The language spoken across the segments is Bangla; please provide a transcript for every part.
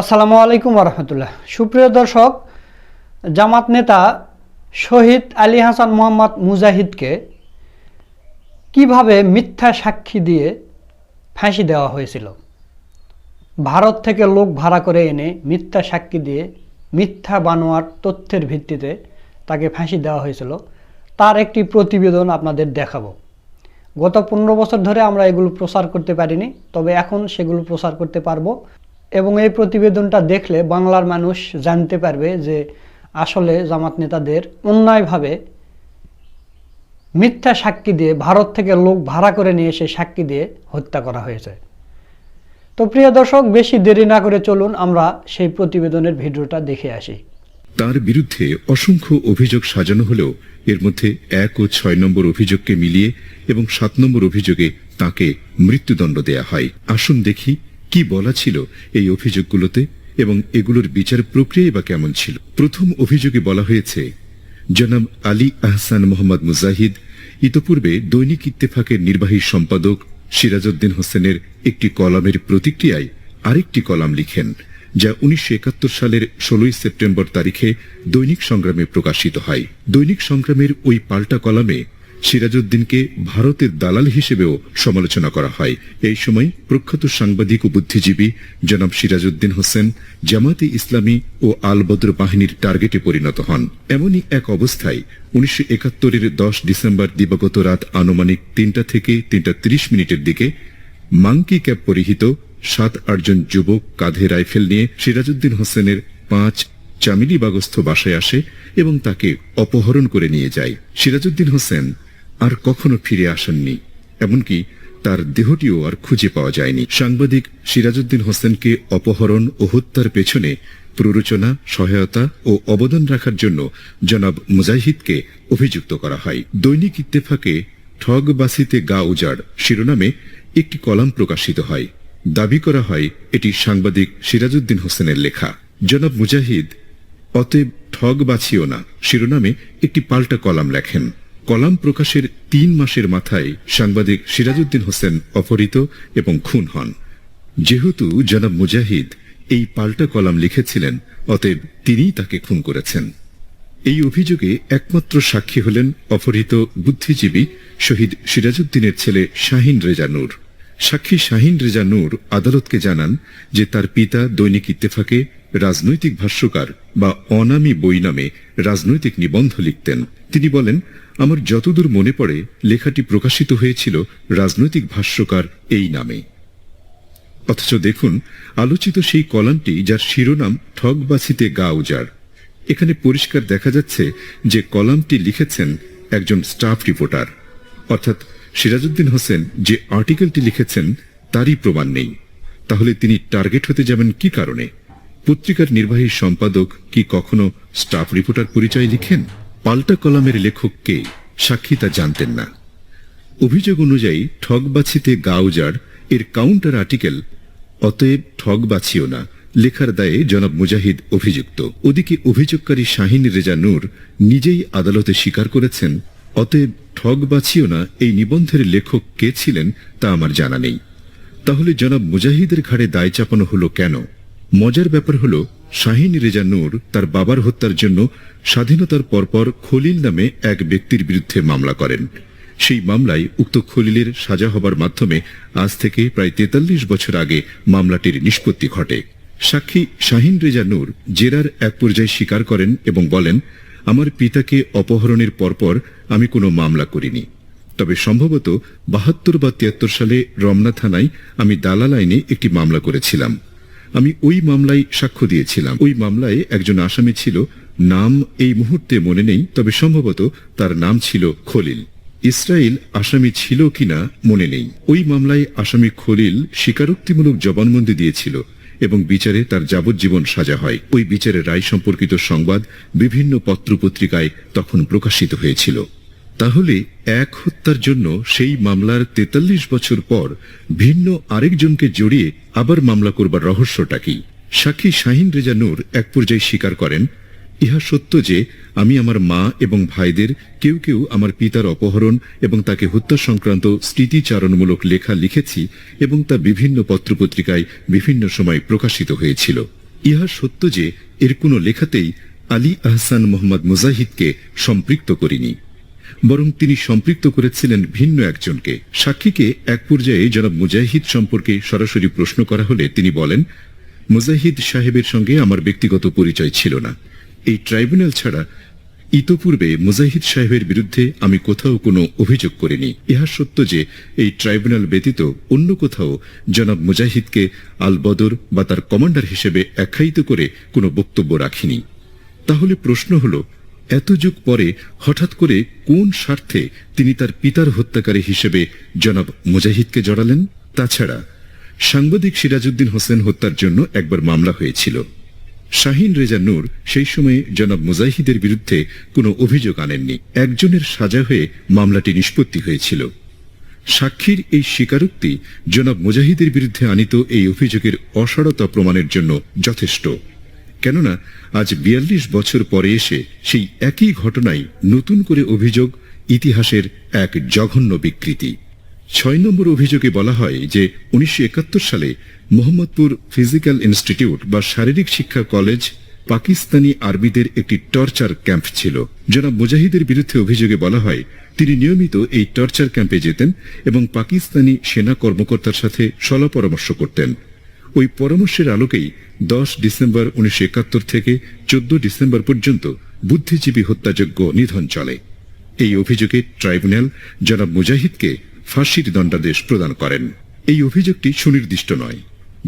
আসসালামু আলাইকুম রহমতুল্লাহ সুপ্রিয় দর্শক, জামাত নেতা শহীদ আলী হাসান মোহাম্মদ মুজাহিদকে কীভাবে মিথ্যা সাক্ষী দিয়ে ফাঁসি দেওয়া হয়েছিল? ভারত থেকে লোক ভাড়া করে এনে মিথ্যা সাক্ষী দিয়ে মিথ্যা বানোয়ার তথ্যের ভিত্তিতে তাকে ফাঁসি দেওয়া হয়েছিল, তার একটি প্রতিবেদন আপনাদের দেখাবো। গত পনেরো বছর ধরে আমরা এগুলো প্রচার করতে পারিনি, তবে এখন সেগুলো প্রচার করতে পারব। এবং এই প্রতিবেদনটা দেখলে বাংলার মানুষ জানতে পারবে যে আসলে জামাত নেতাদের অন্যায়ভাবে মিথ্যা সাক্ষী দিয়ে ভারত থেকে লোক ভাড়া করে নিয়ে এসে সাক্ষী দিয়ে হত্যা করা হয়েছে। তো প্রিয় দর্শক, বেশি দেরি না করে চলুন, আমরা সেই প্রতিবেদনের ভিডিওটা দেখে আসি। তার বিরুদ্ধে অসংখ্য অভিযোগ সাজানো হলেও এর মধ্যে এক ও ছয় নম্বর অভিযোগকে মিলিয়ে এবং সাত নম্বর অভিযোগে তাকে মৃত্যুদণ্ড দেয়া হয়। আসুন দেখি কি বলা ছিল এই অভিযোগগুলোতে এবং এগুলোর বিচার প্রক্রিয়া বা কেমন ছিল? প্রথম অভিযোগে বলা হয়েছে, জনাব আলী আহসান মোহাম্মদ মুজাহিদ ইতপূর্বে দৈনিক ইত্তেফাকের নির্বাহী সম্পাদক সিরাজউদ্দিন হোসেনের একটি কলামের প্রতিক্রিয়ায় আরেকটি কলাম লিখেন, যা উনিশশো একাত্তর সালের ষোলোই সেপ্টেম্বর তারিখে দৈনিক সংগ্রামে প্রকাশিত হয়। দৈনিক সংগ্রামের ওই পাল্টা কলামে সিরাজউদ্দিনকে ভারতের দালাল হিসেবেও সমালোচনা করা হয়। এই সময় প্রখ্যাত সাংবাদিক ও বুদ্ধিজীবী জনাব সিরাজউদ্দিন হোসেন জামাতে ইসলামী ও আল বদর বাহিনীর টার্গেটে পরিণত হন। এমনই এক অবস্থায় উনিশশো একাত্তরের দশ ডিসেম্বর দিবাগত রাত আনুমানিক তিনটা থেকে তিনটা তিরিশ মিনিটের দিকে মাংকি ক্যাপ পরিহিত সাত আটজন যুবক কাঁধে রাইফেল নিয়ে সিরাজউদ্দিন হোসেনের পাঁচ চামিলি বাগস্থ বাসায় আসে এবং তাকে অপহরণ করে নিয়ে যায়। সিরাজউদ্দিন হোসেন আর কখনো ফিরে আসেননি, এমনকি তার দেহটিও আর খুঁজে পাওয়া যায়নি। সাংবাদিক সিরাজউদ্দিন হোসেনকে অপহরণ ও হত্যার পেছনে প্ররোচনা, সহায়তা ও অবদান রাখার জন্য জনাব মুজাহিদকে অভিযুক্ত করা হয়। দৈনিক ইত্তেফাকে ঠগ বাসিতে গা উজাড় শিরোনামে একটি কলাম প্রকাশিত হয়। দাবি করা হয়, এটি সাংবাদিক সিরাজউদ্দিন হোসেনের লেখা। জনাব মুজাহিদ, অতএব ঠগ বাছিও না। শিরোনামে একটি পাল্টা কলাম লেখেন। কলাম প্রকাশের তিন মাসের মাথায় সাংবাদিক সিরাজউদ্দিন হোসেন অপহৃত এবং খুন হন। যেহেতু জনাব মুজাহিদ এই পাল্টা কলাম লিখেছিলেন, অতএব তিনিই তাকে খুন করেছেন। এই অভিযোগে একমাত্র সাক্ষী হলেন অপহৃত বুদ্ধিজীবী শহীদ সিরাজউদ্দিনের ছেলে শাহিন রেজা নূর। সাক্ষী শাহিন রেজা নূর আদালতকে জানান যে তার পিতা দৈনিক ইত্তেফাকে রাজনৈতিক ভাষ্যকার বা অনামী বই নামে রাজনৈতিক নিবন্ধ লিখতেন। তিনি বলেন আমার যতদূর মনে পড়ে, লেখাটি প্রকাশিত হয়েছিল রাজনৈতিক ভাষ্যকার এই নামে। অথচ দেখুন, আলোচিত সেই কলামটি যার শিরোনাম ঠগবাছিতে গা উজাড় এখানে পরিষ্কার দেখা যাচ্ছে যে কলামটি লিখেছেন একজন স্টাফ রিপোর্টার। অর্থাৎ সিরাজউদ্দিন হোসেন যে আর্টিকেলটি লিখেছেন, তারই প্রমাণ নেই। তাহলে তিনি টার্গেট হতে যাবেন কি কারণে? পত্রিকার নির্বাহী সম্পাদক কি কখনো স্টাফ রিপোর্টার পরিচয় লিখেন? পাল্টা কলামের লেখক কে সাক্ষী তা জানতেন না। অভিযোগ অনুযায়ী ঠগবাছিতে গাউজার এর কাউন্টার আর্টিকেল অতএব ঠগবাছিও না, লেখার দায়ে জনাব মুজাহিদ অভিযুক্ত। ওদিকে অভিযোগকারী শাহিন রেজা নূর নিজেই আদালতে স্বীকার করেছেন, অতএব ঠগ বাছিও না, এই নিবন্ধের লেখক কে ছিলেন তা আমার জানা নেই। তাহলে জনাব মুজাহিদের ঘাড়ে দায় চাপানো হলো কেন? মজার ব্যাপার হলো শাহিন রেজা নূর তার বাবার হত্যার জন্য স্বাধীনতার পরপর খলিল নামে এক ব্যক্তির বিরুদ্ধে মামলা করেন। সেই মামলায় উক্ত খলিলের সাজা হবার মাধ্যমে আজ থেকে প্রায় তেতাল্লিশ বছর আগে মামলাটির নিষ্পত্তি ঘটে। সাক্ষী শাহিন রেজা নূর জেরার এক পর্যায়ে স্বীকার করেন এবং বলেন, আমার পিতাকে অপহরণের পরপর আমি কোনো মামলা করিনি। তবে সম্ভবত বাহাত্তর বা তিয়াত্তর সালে রমনা থানায় আমি দালাল আইনে একটি মামলা করেছিলাম। আমি ওই মামলায় সাক্ষ্য দিয়েছিলাম। ওই মামলায় একজন আসামি ছিল। নাম এই মুহূর্তে মনে নেই, তবে সম্ভবত তার নাম ছিল খলিল। ইসরায়েল আসামি ছিল কিনা মনে নেই। ওই মামলায় আসামি খলিল স্বীকারোক্তিমূলক জবানবন্দি দিয়েছিল এবং বিচারে তার যাবজ্জীবন সাজা হয়। ওই বিচারের রায় সম্পর্কিত সংবাদ বিভিন্ন পত্রপত্রিকায় তখন প্রকাশিত হয়েছিল। তাহলে এক হত্যার জন্য সেই মামলার তেতাল্লিশ বছর পর ভিন্ন আরেকজনকে জড়িয়ে আবার মামলা করবার রহস্যটা কি? সাক্ষী শাহিন রেজা নূর এক পর্যায়ে স্বীকার করেন, ইহা সত্য যে আমি আমার মা এবং ভাইদের কেউ কেউ আমার পিতার অপহরণ এবং তাকে হত্যা সংক্রান্ত স্মৃতিচারণমূলক লেখা লিখেছি এবং তা বিভিন্ন পত্রপত্রিকায় বিভিন্ন সময় প্রকাশিত হয়েছিল। ইহা সত্য যে এর কোনো লেখাতেই আলী আহসান মোহাম্মদ মুজাহিদকে সম্পৃক্ত করিনি। বরং তিনি সম্পৃক্ত করেছিলেন ভিন্ন একজনকে। সাক্ষীকে এক পর্যায়ে জনাব মুজাহিদ সম্পর্কে সরাসরি প্রশ্ন করা হলে তিনি বলেন, মুজাহিদ সাহেবের সঙ্গে আমার ব্যক্তিগত পরিচয় ছিল না। এই ট্রাইব্যুনাল ছাড়া ইতোপূর্বে মুজাহিদ সাহেবের বিরুদ্ধে আমি কোথাও কোনো অভিযোগ করিনি। ইহা সত্য যে এই ট্রাইব্যুনাল ব্যতীত অন্য কোথাও জনাব মুজাহিদকে আল বদর বা তার কমান্ডার হিসেবে আখ্যায়িত করে কোনো বক্তব্য রাখিনি। তাহলে প্রশ্ন হল এত যুগ পরে হঠাৎ করে কোন স্বার্থে তিনি তার পিতার হত্যাকারী হিসেবে জনাব মুজাহিদকে জড়ালেন? তাছাড়া সাংবাদিক সিরাজউদ্দিন হোসেন হত্যার জন্য একবার মামলা হয়েছিল। শাহিন রেজা নূর সেই সময়ে জনাব মুজাহিদের বিরুদ্ধে কোনো অভিযোগ আনেননি। একজনের সাজা হয়ে মামলাটি নিষ্পত্তি হয়েছিল। সাক্ষীর এই স্বীকারোক্তি জনাব মুজাহিদের বিরুদ্ধে আনিত এই অভিযোগের অসারতা প্রমাণের জন্য যথেষ্ট। কেননা আজ বিয়াল্লিশ বছর পরে এসে সেই একই ঘটনায় নতুন করে অভিযোগ, ইতিহাসের এক জঘন্য বিকৃতি। ছয় নম্বর অভিযোগে বলা হয় যে উনিশশো একাত্তর সালে মোহাম্মদপুর ফিজিক্যাল ইনস্টিটিউট বা শারীরিক শিক্ষা কলেজ পাকিস্তানি আর্মিদের একটি টর্চার ক্যাম্প ছিল। জনাব মুজাহিদের বিরুদ্ধে অভিযোগে বলা হয়, তিনি নিয়মিত এই টর্চার ক্যাম্পে যেতেন এবং পাকিস্তানি সেনা কর্মকর্তার সাথে সলা পরামর্শ করতেন। ওই পরামর্শের আলোকেই দশ ডিসেম্বর উনিশশো একাত্তর থেকে চোদ্দ ডিসেম্বর পর্যন্ত বুদ্ধিজীবী হত্যাযজ্ঞ নিধন চলে। এই অভিযোগে ট্রাইব্যুনাল জনাব মুজাহিদকে ফাঁসির দণ্ডাদেশ প্রদান করেন। এই অভিযোগটি সুনির্দিষ্ট নয়।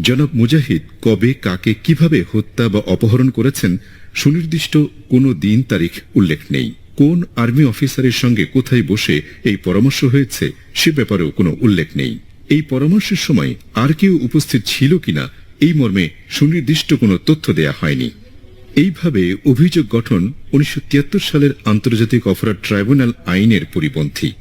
জনাব মুজাহিদ কবে, কাকে, কীভাবে হত্যা বা অপহরণ করেছেন সুনির্দিষ্ট কোনো দিন তারিখ উল্লেখ নেই। কোন আর্মি অফিসারের সঙ্গে কোথায় বসে এই পরামর্শ হয়েছে সে ব্যাপারেও কোনো উল্লেখ নেই। এই পরামর্শের সময় আর কেউ উপস্থিত ছিল কিনা এই মর্মে সুনির্দিষ্ট কোনো তথ্য দেয়া হয়নি। এইভাবে অভিযোগ গঠন উনিশশো তিয়াত্তর সালের আন্তর্জাতিক অপরাধ ট্রাইব্যুনাল আইনের পরিপন্থী।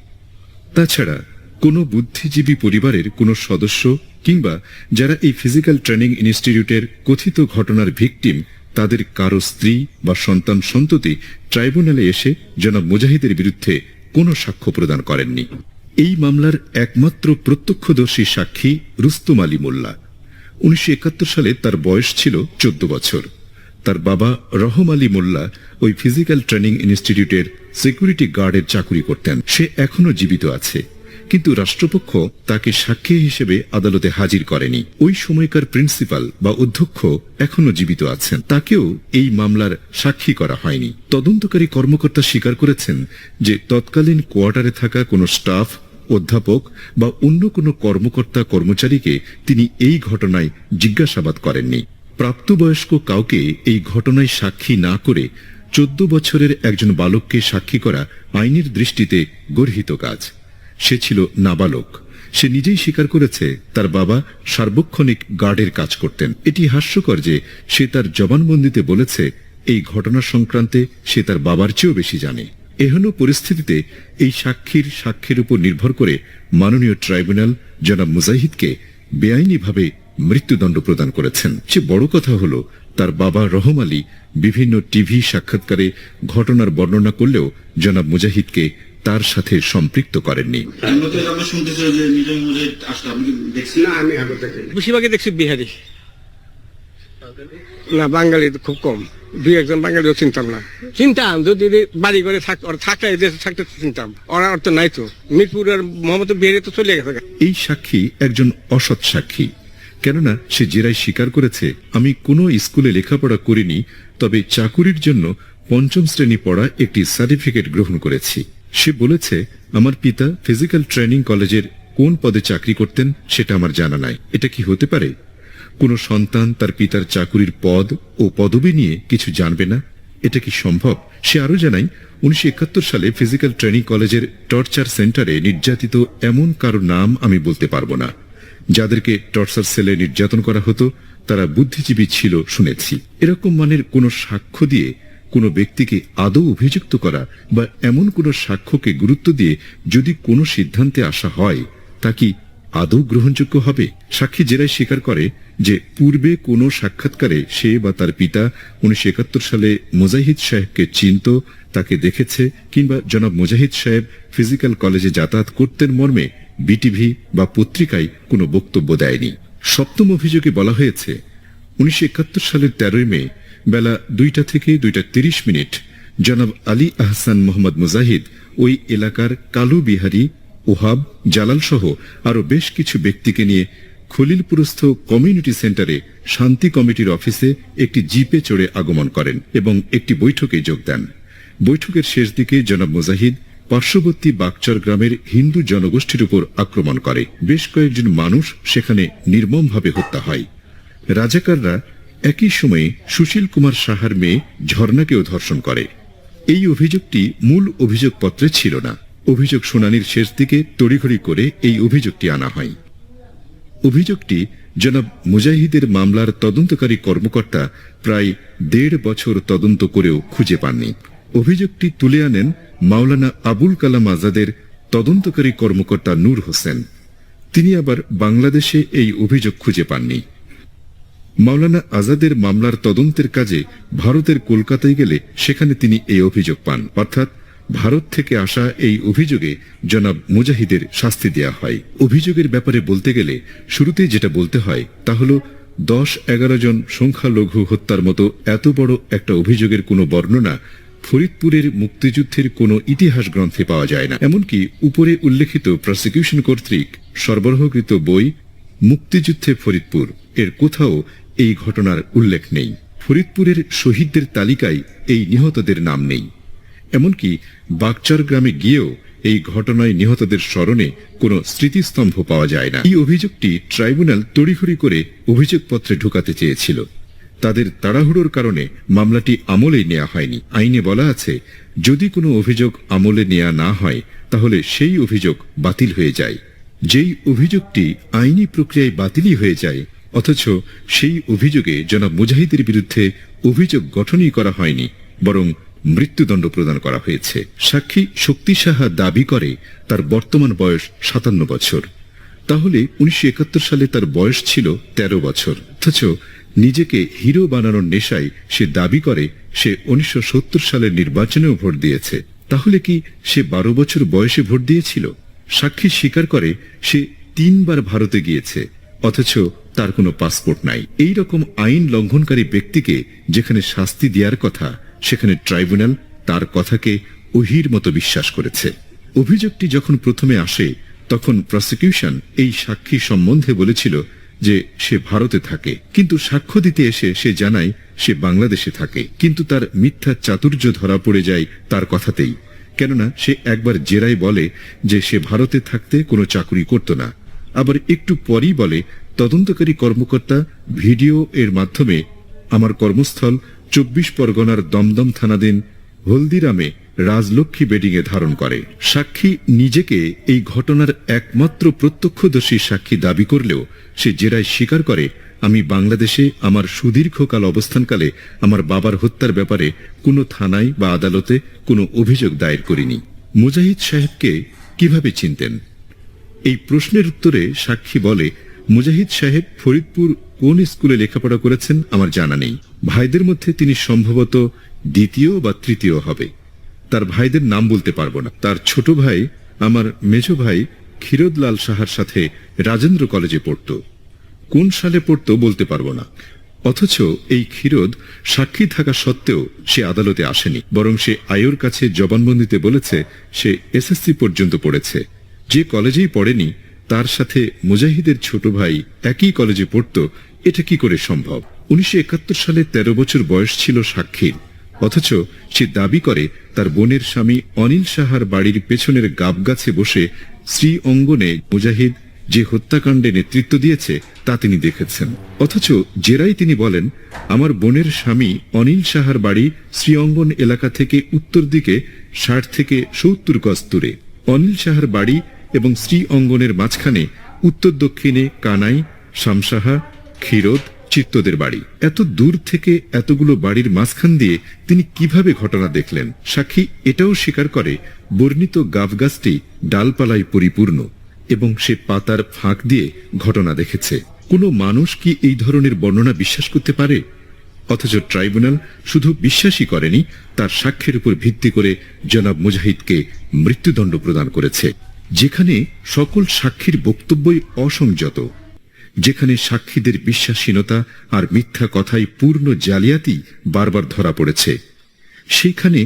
তাছাড়া কোনো বুদ্ধিজীবী পরিবারের কোনো সদস্য কিংবা যারা এই ফিজিক্যাল ট্রেনিং ইনস্টিটিউটের কথিত ঘটনার ভিকটিম, তাদের কারও স্ত্রী বা সন্তান সন্ততি ট্রাইব্যুনালে এসে জনাব মুজাহিদের বিরুদ্ধে কোনো সাক্ষ্য প্রদান করেননি। এই মামলার একমাত্র প্রত্যক্ষদর্শী সাক্ষী রুস্তুম আলী মোল্লা। উনিশশো একাত্তর সালে তার বয়স ছিল চোদ্দ বছর। তার বাবা রহম আলী মোল্লা ওই ফিজিক্যাল ট্রেনিং ইনস্টিটিউটের সিকিউরিটি গার্ডের চাকুরি করতেন। সে এখনও জীবিত আছে। কিন্তু রাষ্ট্রপক্ষ তাকে সাক্ষী হিসেবে আদালতে হাজির করেনি। ওই সময়কার প্রিন্সিপাল বা অধ্যক্ষ এখনও জীবিত আছেন। তাকেও এই মামলার সাক্ষী করা হয়নি। তদন্তকারী কর্মকর্তা স্বীকার করেছেন যে তৎকালীন কোয়ার্টারে থাকা কোনো স্টাফ, অধ্যাপক বা অন্য কোনো কর্মকর্তা কর্মচারীকে তিনি এই ঘটনায় জিজ্ঞাসাবাদ করেননি। প্রাপ্তবয়স্ক কাউকে এই ঘটনায় সাক্ষী না করে চোদ্দ বছরের একজন বালককে সাক্ষী করা আইনের দৃষ্টিতে গর্হিত কাজ। সে ছিল নাবালক। সে নিজেই স্বীকার করেছে, তার বাবা সার্বক্ষণিক গার্ডের কাজ করতেন। এটি হাস্যকর যে সে তার জবানবন্দিতে বলেছে, এই ঘটনা সংক্রান্তে সে তার বাবার চেয়েও বেশি জানে। এহেন পরিস্থিতিতে এই সাক্ষীর সাক্ষীর উপর নির্ভর করে মাননীয় ট্রাইব্যুনাল জনাব মুজাহিদকে বেআইনিভাবে মৃত্যুদণ্ড প্রদান করেছেন। সে বড় কথা হল, তার বাবা রহম আলী বিভিন্ন টিভি সাক্ষাৎকারে ঘটনার বর্ণনা করলেও জনাব মুজাহিদকে তার সাথে সম্পৃক্ত করেননি। বেশিরভাগই দেখছি বিহারি। না বাঙালি খুব কম। দুই একজন বাঙালিও চিনতাম না। চিনতাম যদি বাড়ি করে থাক ওরা এই দেশে থাকতে চিনতাম। ওরা তো নাই তো। মিরপুরের মোহাম্মদ বিহারি তো চলে গেছে। এই সাক্ষী একজন অসৎ সাক্ষী। কেননা সে জেরায় স্বীকার করেছে আমি কোনো স্কুলে লেখাপড়া করিনি তবে চাকুরির জন্য পঞ্চম শ্রেণি পড়া একটি সার্টিফিকেট গ্রহণ করেছি। সে বলেছে, আমার পিতা ফিজিক্যাল ট্রেনিং কলেজের কোন পদে চাকরি করতেন সেটা আমার জানা নাই। এটা কি হতে পারে? কোনো সন্তান তার পিতার চাকুরির পদ ও পদবি নিয়ে কিছু জানবে না? এটা কি সম্ভব? সে আরও জানাই উনিশশো একাত্তর সালে ফিজিক্যাল ট্রেনিং কলেজের টর্চার সেন্টারে নির্যাতিত এমন কারও নাম আমি বলতে পারব না। যাদেরকে টর্চার সেলে নির্যাতন করা হতো, তারা বুদ্ধিজীবী ছিল, শুনেছি। এরকম মানের কোনো সাক্ষ্য দিয়ে কোনো ব্যক্তিকে আদৌ অভিযুক্ত করা বা এমন কোনো সাক্ষ্যকে গুরুত্ব দিয়ে যদি কোনো সিদ্ধান্তে আসা হয়, তা কি আদৌ গ্রহণযোগ্য হবে? সাক্ষী জেরায় স্বীকার করে যে পূর্বে কোনো সাক্ষাৎকারে সে বা তার পিতা উনিশশো একাত্তর সালে মুজাহিদ সাহেবকে চিনত, তাকে দেখেছে কিংবা জনাব মুজাহিদ সাহেব ফিজিক্যাল কলেজে যাতায়াত করতেন মর্মে বিটিভি বা পত্রিকায় কোনো বক্তব্য দেয়নি। সপ্তম অভিযোগে বলা হয়েছে, উনিশশো একাত্তর সালের তেরোই মে বেলা দুইটা থেকে দুইটা তিরিশ মিনিট। জনাব আলী আহসান মোহাম্মদ মুজাহিদ, ওই এলাকার কালু বিহারী, ওহাব, জালাল সহ আরও বেশ কিছু ব্যক্তিকে নিয়ে খলিলপুরস্থ কমিউনিটি সেন্টারে শান্তি কমিটির অফিসে একটি জিপে চড়ে আগমন করেন এবং একটি বৈঠকে যোগ দেন। বৈঠকের শেষ দিকে জনাব মুজাহিদ পার্শ্ববর্তী বাগচর গ্রামের হিন্দু জনগোষ্ঠীর উপর আক্রমণ করে। বেশ কয়েকজন মানুষ সেখানে নির্মমভাবে হত্যা হয়। রাজাকাররা একই সময়ে সুশীল কুমার সাহার মেয়ে ঝর্ণাকেও ধর্ষণ করে। এই অভিযোগটি মূল অভিযোগপত্রে ছিল না। অভিযোগ শুনানির শেষ দিকে তড়িঘড়ি করে এই অভিযোগটি আনা হয়। অভিযোগটি জনাব মুজাহিদের মামলার তদন্তকারী কর্মকর্তা প্রায় দেড় বছর তদন্ত করেও খুঁজে পাননি। অভিযোগটি তুলে আনেন মাওলানা আবুল কালাম আজাদের তদন্তকারী কর্মকর্তা নূর হোসেন। তিনি আবার বাংলাদেশে এই অভিযোগ খুঁজে পাননি। মাওলানা আজাদের মামলার তদন্তের কাজে ভারতের কলকাতায় গেলে সেখানে তিনি এই অভিযোগ পান। অর্থাৎ ভারত থেকে আসা এই অভিযোগে জনাব মুজাহিদের শাস্তি দেয়া হয়। অভিযোগের ব্যাপারে বলতে গেলে শুরুতেই যেটা বলতে হয় তা হল দশ এগারো জন সংখ্যালঘু হত্যার মতো এত বড় একটা অভিযোগের কোনো বর্ণনা ফরিদপুরের মুক্তিযুদ্ধের কোনো ইতিহাস গ্রন্থে পাওয়া যায় না। এমনকি উপরে উল্লেখিত প্রসিকিউশন কর্তৃক সরবরাহকৃত বই মুক্তিযুদ্ধে ফরিদপুর। এর কোথাও এই ঘটনার উল্লেখ নেই। ফরিদপুরের শহীদদের তালিকায় এই নিহতদের নাম নেই। এমনকি বাগচার গ্রামে গিয়েও এই ঘটনায় নিহতদের স্মরণে কোনো স্মৃতিস্তম্ভ পাওয়া যায় না। এই অভিযোগটি ট্রাইব্যুনাল তড়িঘড়ি করে অভিযোগপত্রে ঢুকাতে চেয়েছিল। তাদের তাড়াহুড়োর কারণে মামলাটি আমলে নেওয়া হয়নি। আইনে বলা আছে, যদি কোনো অভিযোগ আমলে নেওয়া না হয়, তাহলে সেই অভিযোগ বাতিল হয়ে যায়। যেই অভিযোগটি আইনি প্রক্রিয়ায় বাতিলই হয়ে যায় অথচ সেই অভিযোগে জনাব মুজাহিদের বিরুদ্ধে অভিযোগ গঠনই করা হয়নি, বরং মৃত্যুদণ্ড প্রদান করা হয়েছে। সাক্ষী শক্তি সাহা দাবি করে তার বর্তমান বয়স সাতান্ন বছর। তাহলে উনিশশো একাত্তর সালে তার বয়স ছিল ১৩ বছর। অথচ নিজেকে হিরো বানানোর নেশায় সে দাবি করে, সে উনিশশো সত্তর সালের নির্বাচনেও ভোট দিয়েছে। তাহলে কি সে বারো বছর বয়সে ভোট দিয়েছিল? সাক্ষী স্বীকার করে সে তিনবার ভারতে গিয়েছে। অথচ তার কোনো পাসপোর্ট নাই। এই রকম আইন লঙ্ঘনকারী ব্যক্তিকে যেখানে শাস্তি দেওয়ার কথা, সেখানে ট্রাইব্যুনাল তার কথাকে অহির মতো বিশ্বাস করেছে। অভিযোগটি যখন প্রথমে আসে, তখন প্রসিকিউশন এই সাক্ষী সম্বন্ধে বলেছিল যে সে ভারতে থাকে। কিন্তু সাক্ষ্য দিতে এসে সে জানায় সে বাংলাদেশে থাকে। কিন্তু তার মিথ্যা চাতুর্য ধরা পড়ে যায় তার কথাতেই। কেননা সে একবার জেরায় বলে যে সে ভারতে থাকতে কোনো চাকুরি করত না। আবার একটু পরই বলে, তদন্তকারী কর্মকর্তা, ভিডিও এর মাধ্যমে আমার কর্মস্থল চব্বিশ পরগনার দমদম থানাধীন হলদিরামে রাজলক্ষ্মী বেডিংয়ে ধারণ করে। সাক্ষী নিজেকে এই ঘটনার একমাত্র প্রত্যক্ষদর্শী সাক্ষী দাবি করলেও সে জেরায় স্বীকার করে, আমি বাংলাদেশে আমার সুদীর্ঘকাল অবস্থানকালে আমার বাবার হত্যার ব্যাপারে কোনো থানায় বা আদালতে কোনো অভিযোগ দায়ের করিনি। মুজাহিদ সাহেবকে কীভাবে চিনতেন? এই প্রশ্নের উত্তরে সাক্ষী বলে, মুজাহিদ সাহেব ফরিদপুর কোন স্কুলে লেখাপড়া করেছেন আমার জানা নেই। ভাইদের মধ্যে তিনি সম্ভবত দ্বিতীয় বা তৃতীয় হবে। তার ভাইদের নাম বলতে পারব না। তার ছোট ভাই, আমার মেজ ভাই ক্ষীরোদলাল সাহার সাথে রাজেন্দ্র কলেজে পড়ত। কোন সালে পড়তো বলতে পারব না। অথচ এই ক্ষীরোদ সাক্ষী থাকা সত্ত্বেও সে আদালতে আসেনি, বরং সে আয়োর কাছে জবানবন্দিতে বলেছে, সে এসএসসি পর্যন্ত পড়েছে। যে কলেজেই পড়েনি, তার সাথে মুজাহিদের ছোট ভাই একই কলেজে পড়ত, এটা কি করে সম্ভব? উনিশশো একাত্তর সালে ১৩ বছর বয়স ছিল সাক্ষীর। অথচ সে দাবি করে, তার বোনের স্বামী অনিল সাহার বাড়ির পেছনের গাবগাছে বসে শ্রী অঙ্গনে মুজাহিদ যে হত্যাকাণ্ডে নেতৃত্ব দিয়েছে, তা তিনি দেখেছেন। অথচ জেরাই তিনি বলেন, আমার বোনের স্বামী অনিল সাহার বাড়ি শ্রীঅঙ্গন এলাকা থেকে উত্তর দিকে ষাট থেকে সত্তর গজ দূরে। অনিল সাহার বাড়ি এবং শ্রী অঙ্গনের মাঝখানে উত্তর দক্ষিণে কানাই শামসাহা ক্ষীরোদ, চিত্তদের বাড়ি। এত দূর থেকে এতগুলো বাড়ির মাঝখান দিয়ে তিনি কীভাবে ঘটনা দেখলেন? সাক্ষী এটাও স্বীকার করে, বর্ণিত গাছটি ডালপালায় পরিপূর্ণ এবং সে পাতার ফাঁক দিয়ে ঘটনা দেখেছে। কোনো মানুষ কি এই ধরনের বর্ণনা বিশ্বাস করতে পারে? অথচ ট্রাইব্যুনাল শুধু বিশ্বাসই করেনি, তার সাক্ষ্যের উপর ভিত্তি করে জনাব মুজাহিদকে মৃত্যুদণ্ড প্রদান করেছে। যেখানে সকল সাক্ষীর বক্তব্যই অসংযত, যেখানে সাক্ষীদের বিশ্বাসহীনতা আর মিথ্যা কথায় পূর্ণ জালিয়াতি বারবার ধরা পড়েছে সেখানে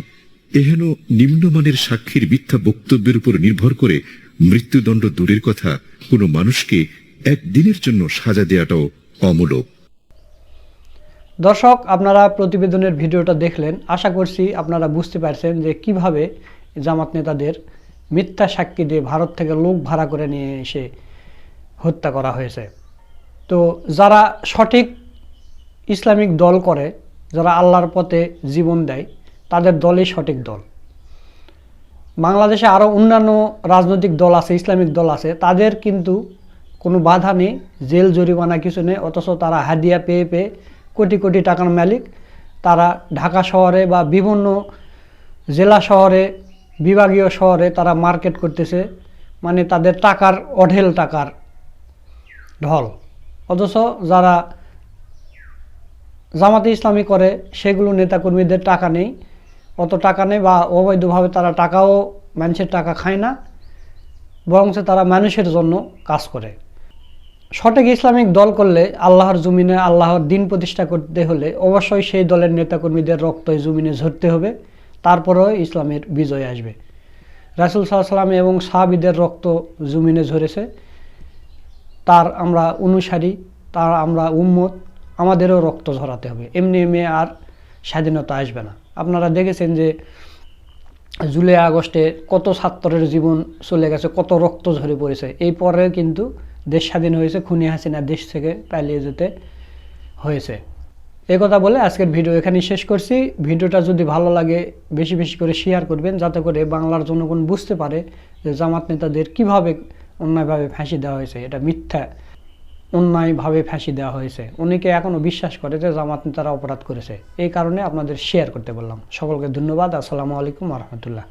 এহেন নিম্নমানের সাক্ষীর মিথ্যা বক্তব্যের উপর নির্ভর করে মৃত্যুদণ্ড দূরের কথা কোনো মানুষকে একদিনের জন্য সাজা দেওয়াটাও অমূলক। দর্শক, আপনারা প্রতিবেদনের ভিডিওটা দেখলেন। আশা করছি আপনারা বুঝতে পারছেন যে কীভাবে জামাত নেতাদের মিথ্যা সাক্ষী দিয়ে ভারত থেকে লোক ভাড়া করে নিয়ে এসে হত্যা করা হয়েছে। তো যারা সঠিক ইসলামিক দল করে, যারা আল্লাহর পথে জীবন দেয়, তাদের দলই সঠিক দল। বাংলাদেশে আরও অন্যান্য রাজনৈতিক দল আছে, ইসলামিক দল আছে, তাদের কিন্তু কোনো বাধা নেই, জেল, জরিমানা কিছু নেই, অথচ তারা হাদিয়া পেয়ে পেয়ে কোটি কোটি টাকার মালিক। তারা ঢাকা শহরে বা বিভিন্ন জেলা শহরে বিভাগীয় শহরে তারা মার্কেট করতেছে মানে তাদের টাকার অঢেল টাকার ঢল। অথচ যারা জামাতে ইসলামী করে, সেগুলো নেতাকর্মীদের টাকা নেই। অত টাকা নেই বা অবৈধভাবে তারা টাকাও, মানুষের টাকা খায় না, বরঞ্চ তারা মানুষের জন্য কাজ করে। সঠিক ইসলামিক দল করলে আল্লাহর জমিনে আল্লাহর দিন প্রতিষ্ঠা করতে হলে অবশ্যই সেই দলের নেতাকর্মীদের রক্ত জমিনে ঝরতে হবে। তারপরেও ইসলামের বিজয় আসবে। রাসুল সাল্লাম এবং সাহাবিদের রক্ত জমিনে ঝরেছে। তার আমরা অনুসারী, তার আমরা উম্মত, আমাদেরও রক্ত ঝরাতে হবে। এমনি এমনি আর স্বাধীনতা আসবে না। আপনারা দেখেছেন যে জুলাই আগস্টে কত ছাত্রের জীবন চলে গেছে, কত রক্ত ঝরে পড়েছে। এই পরে কিন্তু দেশ স্বাধীন হয়েছে, খুনি হাসিনা দেশ থেকে পালিয়ে যেতে হয়েছে। এই কথা বলে আজকের ভিডিও এখানেই শেষ করছি। ভিডিওটা যদি ভালো লাগে, বেশি বেশি করে শেয়ার করবেন, যাতে করে বাংলার জনগণ বুঝতে পারে যে জামাত নেতাদের কীভাবে অন্যায়ভাবে ফাঁসি দেওয়া হয়েছে, এটা মিথ্যা। অন্যায়ভাবে ফাঁসি দেওয়া হয়েছে। অনেকে এখনও বিশ্বাস করে যে জামাত নেতারা অপরাধ করেছে। এই কারণে আপনাদের শেয়ার করতে বললাম। সকলকে ধন্যবাদ। আসসালামু আলাইকুম রহমতুল্লাহ।